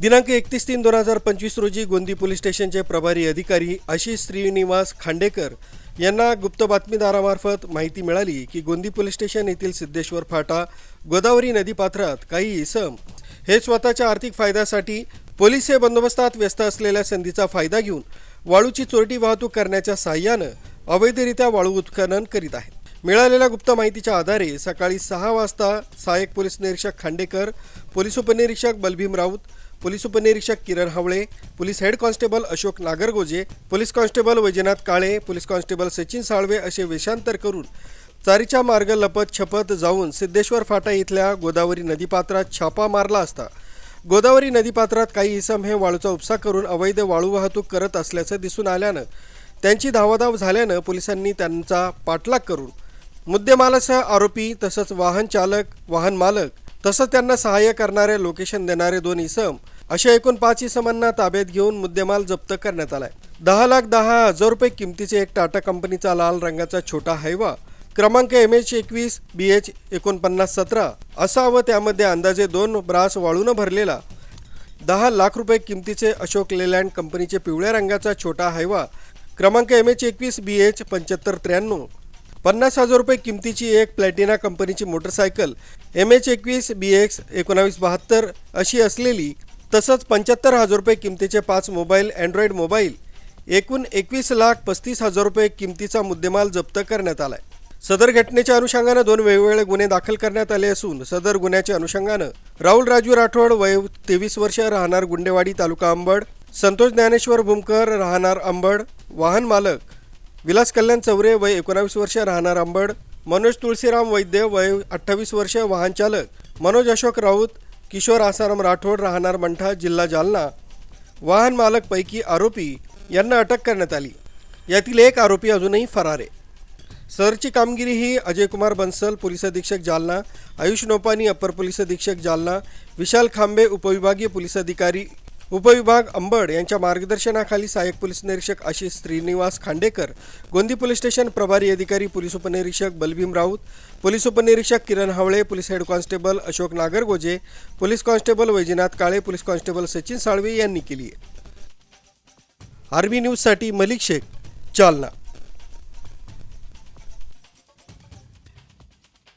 दिनांक एकतीस तीन दोन हजार पंचवीस रोजी गोंदी पोलीस स्टेशनचे प्रभारी अधिकारी आशिष श्रीनिवास खांडेकर यांना गुप्त बातमीदारामार्फत माहिती मिळाली की गोंदी पोलीस स्टेशन येथील सिद्धेश्वर फाटा गोदावरी नदीपात्रात काही इसम हे स्वतःच्या आर्थिक फायद्यासाठी पोलीस हे बंदोबस्तात व्यस्त असलेल्या संधीचा फायदा घेऊन वाळूची चोरटी वाहतूक करण्याच्या सहाय्यानं अवैधरित्या वाळू उत्खनन करीत आहेत. मिळालेल्या गुप्त माहितीच्या आधारे सकाळी सहा वाजता सहाय्यक पोलीस निरीक्षक खांडेकर पोलीस उपनिरीक्षक बलभीम राऊत पोलीस उपनिरीक्षक Kiran Havale police head constable Ashok Nagargoje police constable Vaijnath Kale police constable Sachin Salve असे वेषांतर करून चारीच्या मार्ग लपत छपत जाऊन सिद्धेश्वर फाटा इथल्या गोदावरी नदीपात्रात छापा मारला असता. गोदावरी नदीपात्रात काही इसम हे वाळूचा उपसा करून अवैध वाळू वाहतूक करत असल्याचं दिसून आल्यानं त्यांची धावाधाव झाल्यानं पोलिसांनी त्यांचा पाठलाग करून मुद्देमालासह आरोपी तसंच वाहन चालक वाहन मालक तसंच त्यांना सहाय्य करणारे लोकेशन देणारे दोन इसम अशा एकूण पाच इसमांना ताब्यात घेऊन मुद्देमाल जप्त करण्यात आलाय. दहा लाख दहा हजार रुपये किमतीचे एक टाटा कंपनीचा लाल रंगाचा छोटा हायवा क्रमांक एम एच एकवीस बी एच एकोणपन्नास सतरा असा व त्यामध्ये अंदाजे दोन ब्रास वाळून भरलेला दहा लाख रुपये किमतीचे अशोक लेलँड कंपनीचे पिवळ्या रंगाचा छोटा हायवा क्रमांक एम एच एकवीस बी एच पंच्याहत्तर त्र्याण्णव पन्नास हजार रुपये किमतीची एक प्लॅटिना कंपनीची मोटरसायकल एम एच एकवीस बी एक्स एकोणावीस बहात्तर अशी असलेली तसंच पंच्याहत्तर हजार रुपये किमतीचे पाच मोबाईल अँड्रॉइड मोबाईल एकूण एकवीस लाख पस्तीस हजार रुपये किमतीचा मुद्देमाल जप्त करण्यात आलाय. सदर घटनेच्या अनुषंगानं दोन वेगवेगळे गुन्हे दाखल करण्यात आले असून सदर गुन्ह्याच्या अनुषंगानं राहुल राजू राठोड वय तेवीस वर्ष राहणार गुंडेवाडी तालुका अंबड संतोष ज्ञानेश्वर भूमकर राहणार अंबड वाहन मालक विलास कल्याण चौरे वय एकोणावीस वर्ष राहणार अंबड मनोज तुळशीराम वैद्य वय अठ्ठावीस वर्ष वाहन चालक मनोज अशोक राऊत किशोर आसाराम राठोड राहणार मंठा जिल्हा जालना. वाहन मालकपैकी आरोपी यांना अटक करण्यात आली. यातील एक आरोपी अजूनही फरार आहे. सरची कामगिरी ही अजय कुमार बन्सल पोलीस अधीक्षक जालना आयुष नोपानी अप्पर पोलीस अधीक्षक जालना विशाल खांबे उपविभागीय पोलीस अधिकारी उपविभाग अंबड यांच्या मार्गदर्शनाखाली सहाय्यक पोलीस निरीक्षक आशिष श्रीनिवास खांडेकर गोंदी पोलीस स्टेशन प्रभारी अधिकारी पोलीस उपनिरीक्षक बलभीम राऊत पोलीस उपनिरीक्षक Kiran Havale police head constable Ashok Nagargoje police constable Vaijnath Kale police constable Sachin Salve यांनी केली आहे. आर्मी न्यूजसाठी मलिक शेख जालना